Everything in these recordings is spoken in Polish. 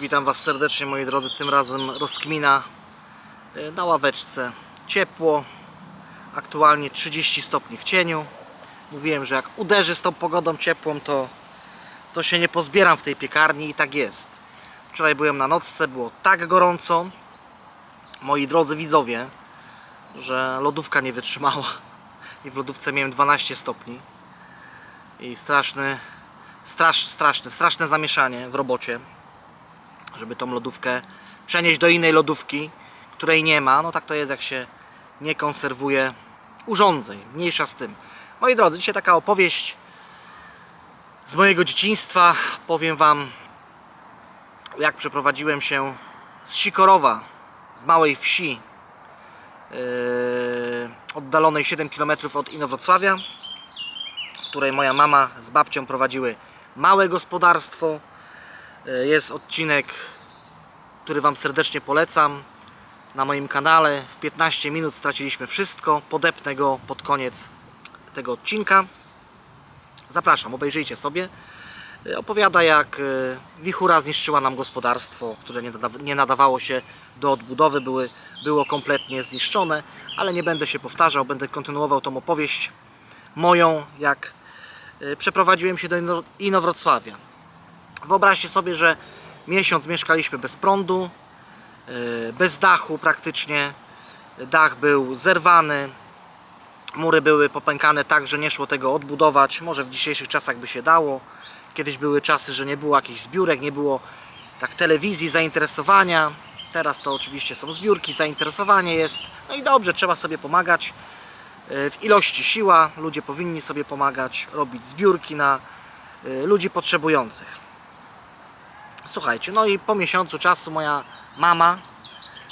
Witam Was serdecznie moi drodzy, tym razem rozkmina y, na ławeczce. Ciepło, aktualnie 30 stopni w cieniu. Mówiłem, że jak uderzy z tą pogodą ciepłą, to, to się nie pozbieram w tej piekarni i tak jest. Wczoraj byłem na nocce, było tak gorąco, moi drodzy widzowie, że lodówka nie wytrzymała. I w lodówce miałem 12 stopni. I straszny, strasz, straszne, straszne zamieszanie w robocie żeby tą lodówkę przenieść do innej lodówki, której nie ma. No tak to jest, jak się nie konserwuje urządzeń. Mniejsza z tym. Moi drodzy, dzisiaj taka opowieść z mojego dzieciństwa. Powiem Wam, jak przeprowadziłem się z Sikorowa, z małej wsi, yy, oddalonej 7 km od Inowrocławia, w której moja mama z babcią prowadziły małe gospodarstwo. E, Jest odcinek, który Wam serdecznie polecam na moim kanale. W 15 minut straciliśmy wszystko. Podepnę go pod koniec tego odcinka. Zapraszam, obejrzyjcie sobie. E, Opowiada jak e, wichura zniszczyła nam gospodarstwo, które nie, nada, nie nadawało się do odbudowy, były, było kompletnie zniszczone, ale nie będę się powtarzał, będę kontynuował tą opowieść moją, jak przeprowadziłem się do Ino- Inowrocławia. Wyobraźcie sobie, że miesiąc mieszkaliśmy bez prądu, yy, bez dachu praktycznie. Dach był zerwany, mury były popękane tak, że nie szło tego odbudować. Może w dzisiejszych czasach by się dało. Kiedyś były czasy, że nie było jakichś zbiórek, nie było tak telewizji, zainteresowania. Teraz to oczywiście są zbiórki, zainteresowanie jest. No i dobrze, trzeba sobie pomagać. Yy, W ilości siła ludzie powinni sobie pomagać, robić zbiórki na yy, ludzi potrzebujących. Słuchajcie, no i po miesiącu czasu moja mama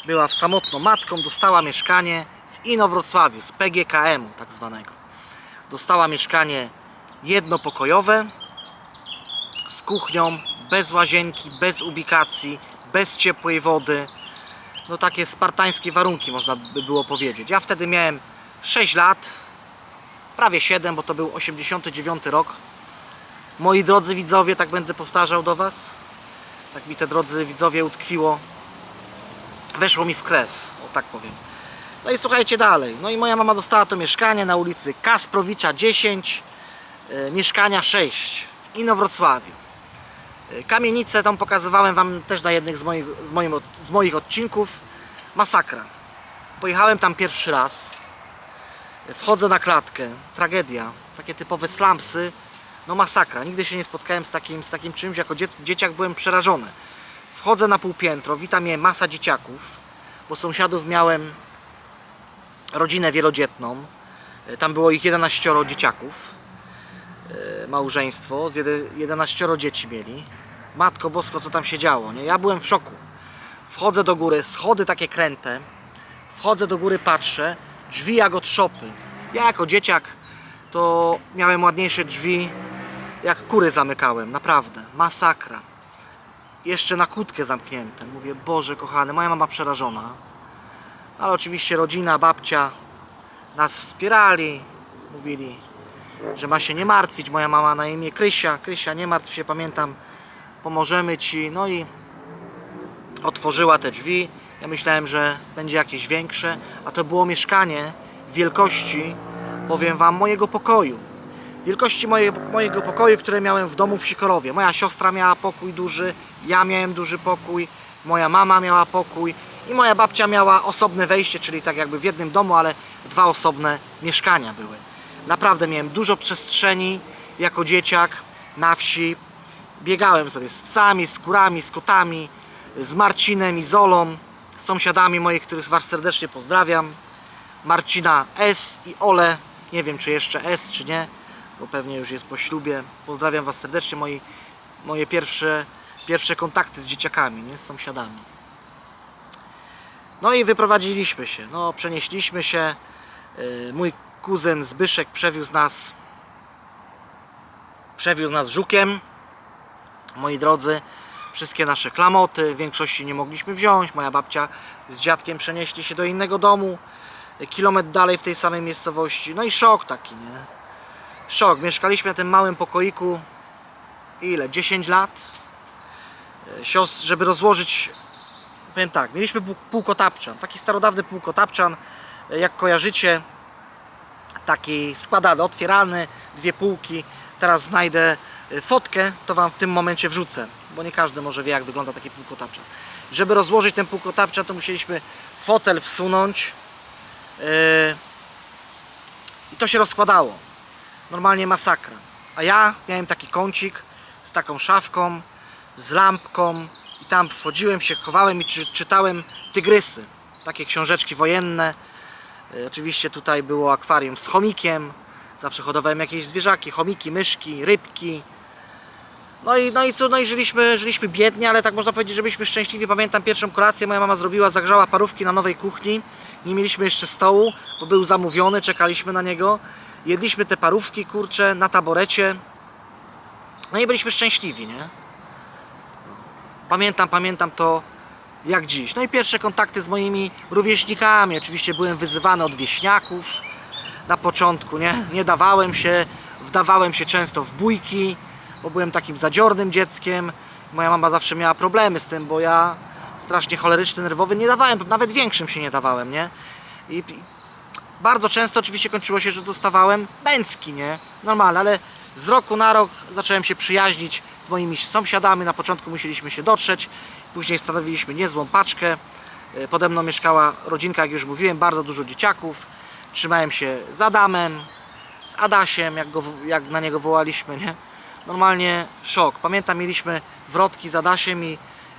była samotną matką, dostała mieszkanie w Inowrocławiu z PGKM-u tak zwanego. Dostała mieszkanie jednopokojowe z kuchnią, bez łazienki, bez ubikacji, bez ciepłej wody. No takie spartańskie warunki można by było powiedzieć. Ja wtedy miałem 6 lat, prawie 7, bo to był 89 rok. Moi drodzy widzowie, tak będę powtarzał do Was, tak mi te drodzy widzowie utkwiło, weszło mi w krew, o tak powiem. No i słuchajcie dalej. No i moja mama dostała to mieszkanie na ulicy Kasprowicza 10, e, mieszkania 6 w Inowrocławiu. E, Kamienicę tą pokazywałem Wam też na jednych z moich, z, moim, z moich odcinków. Masakra. Pojechałem tam pierwszy raz. E, Wchodzę na klatkę. Tragedia. Takie typowe slumsy. No masakra. Nigdy się nie spotkałem z takim, z takim czymś. Jako dziec, dzieciak byłem przerażony. Wchodzę na półpiętro. Wita mnie masa dzieciaków. Bo sąsiadów miałem rodzinę wielodzietną. E, Tam było ich 11 dzieciaków. E, Małżeństwo z jedy- 11 dzieci mieli. Matko Bosko, co tam się działo, nie? Ja byłem w szoku. Wchodzę do góry, schody takie kręte. Wchodzę do góry, patrzę, drzwi jak od szopy. Ja jako dzieciak to miałem ładniejsze drzwi, jak kury zamykałem, naprawdę, masakra. Jeszcze na kłódkę zamknięte. Mówię, Boże kochany, moja mama przerażona. Ale oczywiście rodzina, babcia nas wspierali, mówili, że ma się nie martwić. Moja mama na imię Krysia. Krysia, nie martw się, pamiętam, pomożemy ci. No i otworzyła te drzwi. Ja myślałem, że będzie jakieś większe, a to było mieszkanie wielkości, powiem wam, mojego pokoju. Wielkości moje, mojego pokoju, które miałem w domu w Sikorowie. Moja siostra miała pokój duży, ja miałem duży pokój, moja mama miała pokój i moja babcia miała osobne wejście, czyli tak jakby w jednym domu, ale dwa osobne mieszkania były. Naprawdę miałem dużo przestrzeni jako dzieciak na wsi. Biegałem sobie z psami, z kurami, z kotami, z Marcinem i Zolą, z sąsiadami moich, których Was serdecznie pozdrawiam. Marcina S i Ole, nie wiem czy jeszcze S czy nie, bo pewnie już jest po ślubie. Pozdrawiam Was serdecznie, moi, moje pierwsze, pierwsze kontakty z dzieciakami, nie? z sąsiadami. No i wyprowadziliśmy się, no przenieśliśmy się. Yy, Mój kuzyn Zbyszek przewiózł nas przewiózł nas żukiem moi drodzy, wszystkie nasze klamoty, w większości nie mogliśmy wziąć. Moja babcia z dziadkiem przenieśli się do innego domu, kilometr dalej w tej samej miejscowości. No i szok taki, nie? Szok. Mieszkaliśmy na tym małym pokoiku ile? 10 lat. e, żeby rozłożyć, powiem tak, mieliśmy pół- półkotapczan, taki starodawny półkotapczan, e, jak kojarzycie, taki składany, otwierany, dwie półki. Teraz znajdę y, fotkę, to Wam w tym momencie wrzucę, bo nie każdy może wie, jak wygląda taki półkotapczan. Żeby rozłożyć ten półkotapczan, to musieliśmy fotel wsunąć yy, i to się rozkładało. Normalnie masakra. A ja miałem taki kącik z taką szafką, z lampką i tam wchodziłem się, chowałem i czy, czytałem tygrysy, takie książeczki wojenne. Y, Oczywiście tutaj było akwarium z chomikiem. Zawsze hodowałem jakieś zwierzaki, chomiki, myszki, rybki. No i, no i co, no i żyliśmy, żyliśmy biednie, ale tak można powiedzieć, że byliśmy szczęśliwi. Pamiętam pierwszą kolację, moja mama zrobiła, zagrzała parówki na nowej kuchni. Nie mieliśmy jeszcze stołu, bo był zamówiony, czekaliśmy na niego. Jedliśmy te parówki, kurcze, na taborecie. No i byliśmy szczęśliwi, nie? Pamiętam, pamiętam to jak dziś. No i pierwsze kontakty z moimi rówieśnikami. Oczywiście byłem wyzywany od wieśniaków na początku, nie? Nie dawałem się, wdawałem się często w bójki, bo byłem takim zadziornym dzieckiem. Moja mama zawsze miała problemy z tym, bo ja strasznie choleryczny, nerwowy nie dawałem, nawet większym się nie dawałem, nie? I, bardzo często oczywiście kończyło się, że dostawałem bęcki, nie? Normalne, ale z roku na rok zacząłem się przyjaźnić z moimi sąsiadami. Na początku musieliśmy się dotrzeć, później stanowiliśmy niezłą paczkę. E, Pode mną mieszkała rodzinka, jak już mówiłem, bardzo dużo dzieciaków. Trzymałem się z Adamem, z Adasiem, jak, go, jak na niego wołaliśmy, nie? Normalnie szok. Pamiętam, mieliśmy wrotki z Adasiem i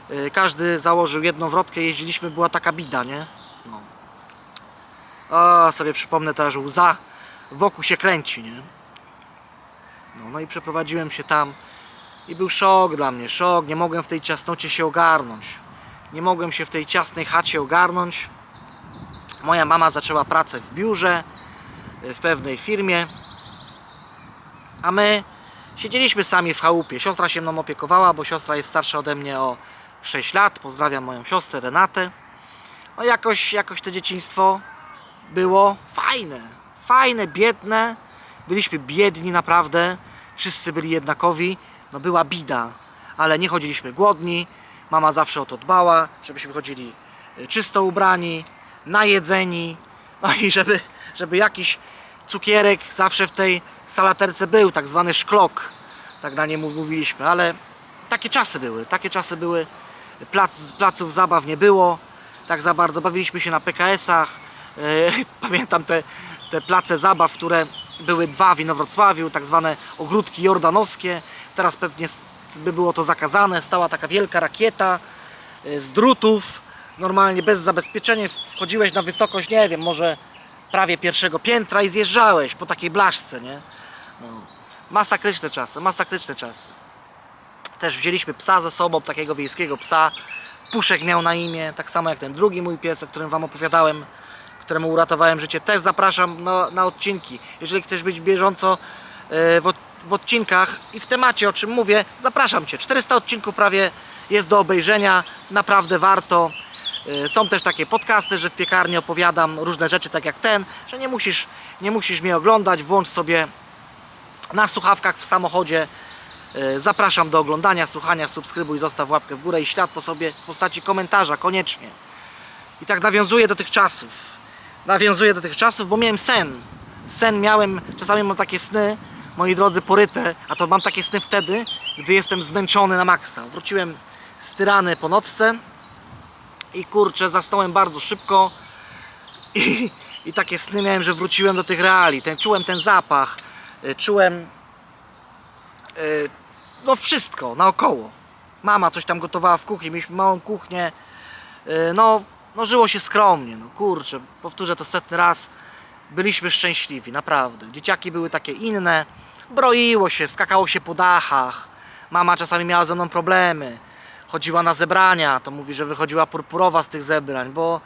e, każdy założył jedną wrotkę, jeździliśmy, była taka bida, nie? No. O, sobie przypomnę że łza wokół się kręci, nie? No, no i przeprowadziłem się tam i był szok dla mnie, szok. Nie mogłem w tej ciasnocie się ogarnąć. Nie mogłem się w tej ciasnej chacie ogarnąć. Moja mama zaczęła pracę w biurze, y, w pewnej firmie, a my siedzieliśmy sami w chałupie. Siostra się mną opiekowała, bo siostra jest starsza ode mnie o 6 lat. Pozdrawiam moją siostrę Renatę. No jakoś, jakoś to dzieciństwo było fajne. Fajne, biedne. Byliśmy biedni naprawdę. Wszyscy byli jednakowi. No była bida, ale nie chodziliśmy głodni. Mama zawsze o to dbała, żebyśmy chodzili y, czysto ubrani, najedzeni. No i żeby, żeby jakiś cukierek zawsze w tej salaterce był, tak zwany szklok. Tak na nie mów- mówiliśmy, ale takie czasy były, takie czasy były. Plac, placów zabaw nie było, tak za bardzo. Bawiliśmy się na PKS-ach. E, Pamiętam te, te place zabaw, które były dwa w Inowrocławiu, tak zwane ogródki jordanowskie. Teraz pewnie by było to zakazane. Stała taka wielka rakieta e, z drutów, normalnie bez zabezpieczenia. Wchodziłeś na wysokość, nie wiem, może prawie pierwszego piętra i zjeżdżałeś po takiej blaszce, nie? No. Masakryczne czasy, masakryczne czasy. Też wzięliśmy psa ze sobą, takiego wiejskiego psa. Puszek miał na imię, tak samo jak ten drugi mój pies, o którym Wam opowiadałem, któremu uratowałem życie. Też zapraszam na, na odcinki. Jeżeli chcesz być bieżąco e, w, w odcinkach i w temacie, o czym mówię, zapraszam Cię. 400 odcinków prawie jest do obejrzenia, naprawdę warto. E, Są też takie podcasty, że w piekarni opowiadam różne rzeczy, tak jak ten, że nie musisz, nie musisz mnie oglądać, włącz sobie na słuchawkach w samochodzie. E, Zapraszam do oglądania, słuchania, subskrybuj, zostaw łapkę w górę i ślad po sobie w postaci komentarza, koniecznie. I tak nawiązuję do tych czasów. Nawiązuję do tych czasów, bo miałem sen. Sen miałem, czasami mam takie sny, moi drodzy, poryte, a to mam takie sny wtedy, gdy jestem zmęczony na maksa. Wróciłem z tyrany po nocce i kurczę, zasnąłem bardzo szybko i, i takie sny miałem, że wróciłem do tych reali. Ten, czułem ten zapach, y, czułem y, no wszystko naokoło. Mama coś tam gotowała w kuchni, mieliśmy małą kuchnię. Y, No, no żyło się skromnie, no kurczę, powtórzę to setny raz. Byliśmy szczęśliwi, naprawdę. Dzieciaki były takie inne, broiło się, skakało się po dachach. Mama czasami miała ze mną problemy. Chodziła na zebrania, to mówi, że wychodziła purpurowa z tych zebrań, bo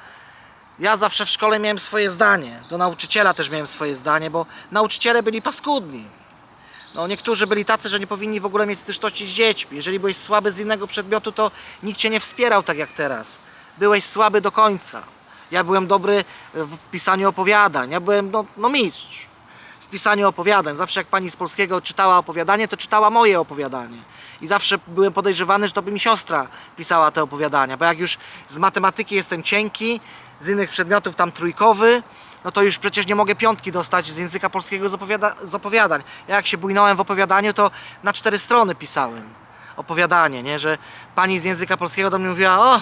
ja zawsze w szkole miałem swoje zdanie. Do nauczyciela też miałem swoje zdanie, bo nauczyciele byli paskudni. No, niektórzy byli tacy, że nie powinni w ogóle mieć styczności z dziećmi. Jeżeli byłeś słaby z innego przedmiotu, to nikt cię nie wspierał tak jak teraz. Byłeś słaby do końca. Ja byłem dobry w pisaniu opowiadań. Ja byłem no, no mistrz. W pisaniu opowiadań. Zawsze jak pani z polskiego czytała opowiadanie, to czytała moje opowiadanie. I zawsze byłem podejrzewany, że to by mi siostra pisała te opowiadania, bo jak już z matematyki jestem cienki, z innych przedmiotów tam trójkowy, no to już przecież nie mogę piątki dostać z języka polskiego z, opowiada- z opowiadań. Ja jak się bujnąłem w opowiadaniu, to na cztery strony pisałem opowiadanie, nie? Że pani z języka polskiego do mnie mówiła, o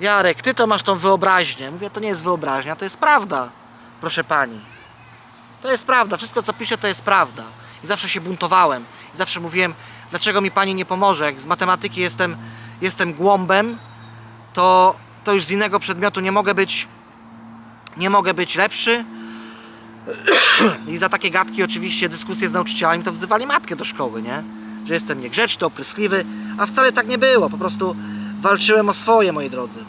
Jarek, ty to masz tą wyobraźnię. Mówię, to nie jest wyobraźnia, to jest prawda, proszę pani. To jest prawda, wszystko co piszę to jest prawda. I zawsze się buntowałem. I zawsze mówiłem, dlaczego mi pani nie pomoże. Jak z matematyki jestem, jestem głąbem, to, to już z innego przedmiotu nie mogę być nie mogę być lepszy. I za takie gadki oczywiście dyskusje z nauczycielami to wzywali matkę do szkoły, nie? Że jestem niegrzeczny, opryskliwy, a wcale tak nie było. Po prostu walczyłem o swoje, moi drodzy.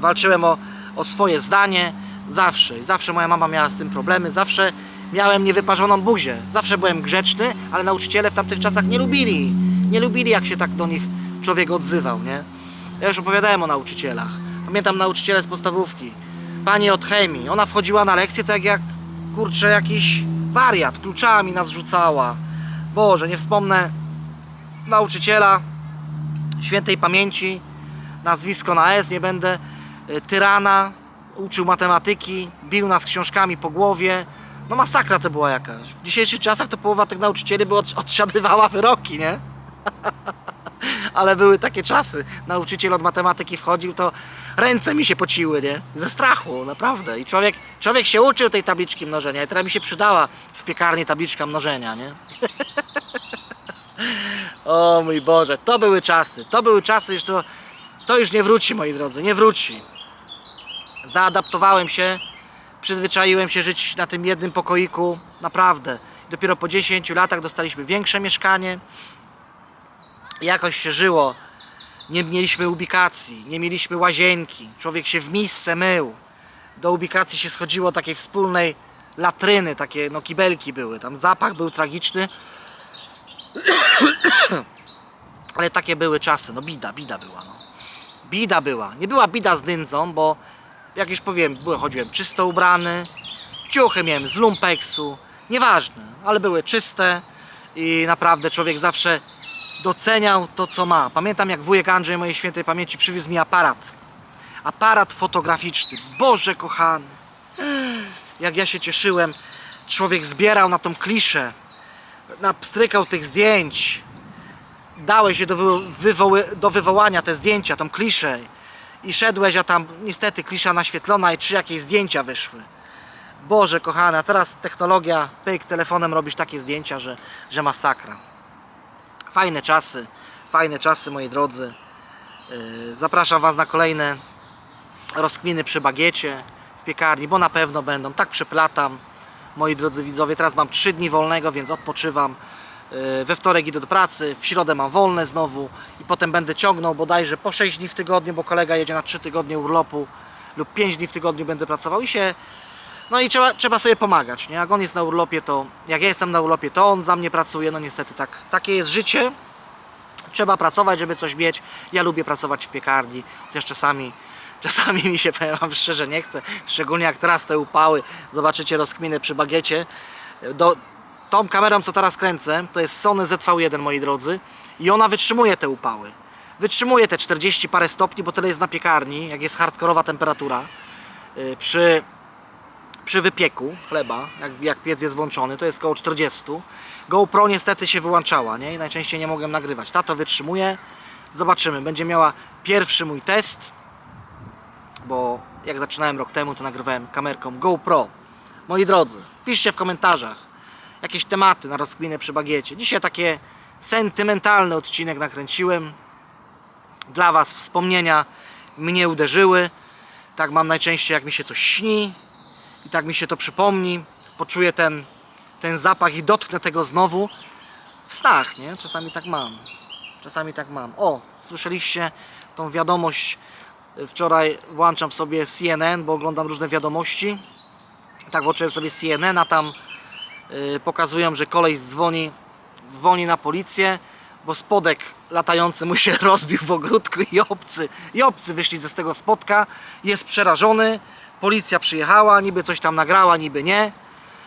Walczyłem o, o swoje zdanie zawsze. I zawsze moja mama miała z tym problemy, zawsze miałem niewyparzoną buzię. Zawsze byłem grzeczny, ale nauczyciele w tamtych czasach nie lubili. Nie lubili, jak się tak do nich człowiek odzywał, nie? Ja już opowiadałem o nauczycielach. Pamiętam nauczycielę z podstawówki. Pani od chemii. Ona wchodziła na lekcję tak jak, kurczę, jakiś wariat. Kluczami nas rzucała. Boże, nie wspomnę nauczyciela świętej pamięci, nazwisko na S, nie będę, y, tyrana, uczył matematyki, bił nas książkami po głowie. No masakra to była jakaś. W dzisiejszych czasach to połowa tych nauczycieli by od, odsiadywała wyroki, nie? Ale były takie czasy. Nauczyciel od matematyki wchodził, to ręce mi się pociły, nie? Ze strachu, naprawdę. I człowiek, człowiek się uczył tej tabliczki mnożenia. I teraz mi się przydała w piekarni tabliczka mnożenia, nie? O mój Boże, to były czasy. To były czasy, już to, to już nie wróci, moi drodzy, nie wróci. Zaadaptowałem się, przyzwyczaiłem się żyć na tym jednym pokoiku, naprawdę. Dopiero po 10 latach dostaliśmy większe mieszkanie. Jakoś się żyło. Nie mieliśmy ubikacji, nie mieliśmy łazienki. Człowiek się w misce mył. Do ubikacji się schodziło takiej wspólnej latryny, takie no kibelki były. Tam zapach był tragiczny. Ale takie były czasy, no bida, bida była, no. Bida była. Nie była bida z dyndzą, bo jak już powiem, byłem, chodziłem czysto ubrany, ciuchy miałem z lumpeksu, nieważne, ale były czyste i naprawdę człowiek zawsze doceniał to, co ma. Pamiętam, jak wujek Andrzej mojej świętej pamięci przywiózł mi aparat. Aparat fotograficzny. Boże kochany. Jak ja się cieszyłem. Człowiek zbierał na tą kliszę. Napstrykał tych zdjęć. Dałeś je do, wy- wywoły, do wywołania te zdjęcia, tą kliszę. I szedłeś, a tam niestety klisza naświetlona i trzy jakieś zdjęcia wyszły. Boże kochana, teraz technologia, pyk, telefonem robisz takie zdjęcia, że, że masakra. Fajne czasy, fajne czasy moi drodzy. Yy, Zapraszam Was na kolejne rozkminy przy bagiecie w piekarni, bo na pewno będą. Tak przeplatam, moi drodzy widzowie. Teraz mam 3 dni wolnego, więc odpoczywam. Yy, We wtorek idę do pracy, w środę mam wolne znowu i potem będę ciągnął bodajże po 6 dni w tygodniu, bo kolega jedzie na 3 tygodnie urlopu lub 5 dni w tygodniu będę pracował i się no i trzeba, trzeba sobie pomagać, nie? Jak on jest na urlopie, to jak ja jestem na urlopie, to on za mnie pracuje. No niestety tak, takie jest życie. Trzeba pracować, żeby coś mieć. Ja lubię pracować w piekarni, chociaż czasami, czasami mi się, powiem wam szczerze, nie chce. Szczególnie jak teraz te upały, zobaczycie rozkminy przy bagiecie. Do, tą kamerą, co teraz kręcę, to jest Sony ZV1, moi drodzy. I ona wytrzymuje te upały. Wytrzymuje te 40 parę stopni, bo tyle jest na piekarni, jak jest hardkorowa temperatura. Yy, Przy przy wypieku chleba, jak, jak piec jest włączony, to jest około 40. GoPro niestety się wyłączała, nie? I najczęściej nie mogłem nagrywać. Ta to wytrzymuje. Zobaczymy. Będzie miała pierwszy mój test, bo jak zaczynałem rok temu, to nagrywałem kamerką GoPro. Moi drodzy, piszcie w komentarzach jakieś tematy na rozkminę przy bagiecie. Dzisiaj takie sentymentalny odcinek nakręciłem. Dla Was wspomnienia mnie uderzyły. Tak mam najczęściej, jak mi się coś śni, i tak mi się to przypomni, poczuję ten, ten zapach i dotknę tego znowu w snach, nie? Czasami tak mam. Czasami tak mam. O, słyszeliście tą wiadomość. Wczoraj włączam sobie CNN, bo oglądam różne wiadomości. Tak włączyłem sobie CNN, a tam yy, pokazują, że koleś dzwoni, dzwoni na policję, bo spodek latający mu się rozbił w ogródku i obcy, i obcy wyszli ze z tego spotka. Jest przerażony. Policja przyjechała, niby coś tam nagrała, niby nie.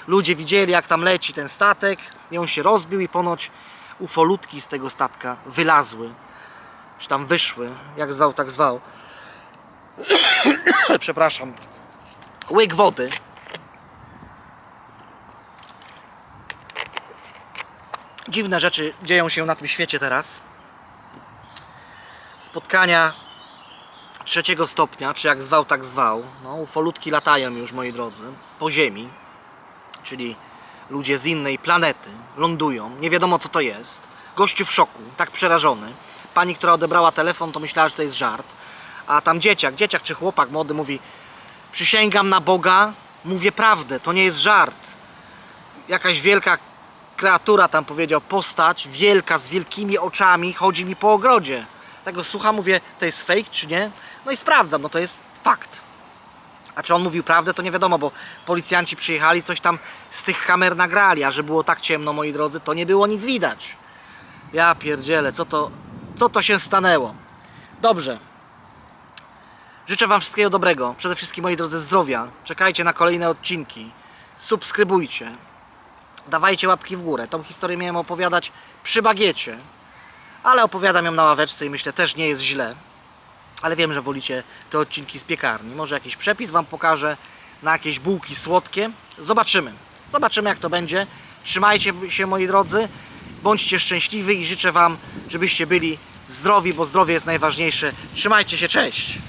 ludzie widzieli jak tam leci ten statek i on się rozbił i ponoć ufolutki z tego statka wylazły, czy tam wyszły, jak zwał, tak zwał. Przepraszam. Łyk wody. Dziwne rzeczy dzieją się na tym świecie teraz. Spotkania trzeciego stopnia, czy jak zwał, tak zwał. No, ufolutki latają już, moi drodzy, po Ziemi, czyli ludzie z innej planety lądują. Nie wiadomo, co to jest. Gościu w szoku, tak przerażony. Pani, która odebrała telefon, to myślała, że to jest żart. A tam dzieciak, dzieciak czy chłopak młody mówi: Przysięgam na Boga, mówię prawdę, to nie jest żart. Jakaś wielka kreatura tam powiedział, postać wielka z wielkimi oczami chodzi mi po ogrodzie. Tego słucham, mówię, to jest fake czy nie? No i sprawdzam, no to jest fakt. A czy on mówił prawdę, to nie wiadomo, bo policjanci przyjechali, coś tam z tych kamer nagrali, a że było tak ciemno, moi drodzy, to nie było nic widać. Ja pierdzielę, co to, co to się stanęło? Dobrze. Życzę Wam wszystkiego dobrego. Przede wszystkim, moi drodzy, zdrowia. Czekajcie na kolejne odcinki. Subskrybujcie. Dawajcie łapki w górę. Tą historię miałem opowiadać przy bagiecie. Ale opowiadam ją na ławeczce i myślę, też nie jest źle. Ale wiem, że wolicie te odcinki z piekarni. Może jakiś przepis Wam pokażę na jakieś bułki słodkie. Zobaczymy. Zobaczymy, jak to będzie. Trzymajcie się, moi drodzy. Bądźcie szczęśliwi i życzę Wam, żebyście byli zdrowi, bo zdrowie jest najważniejsze. Trzymajcie się, cześć!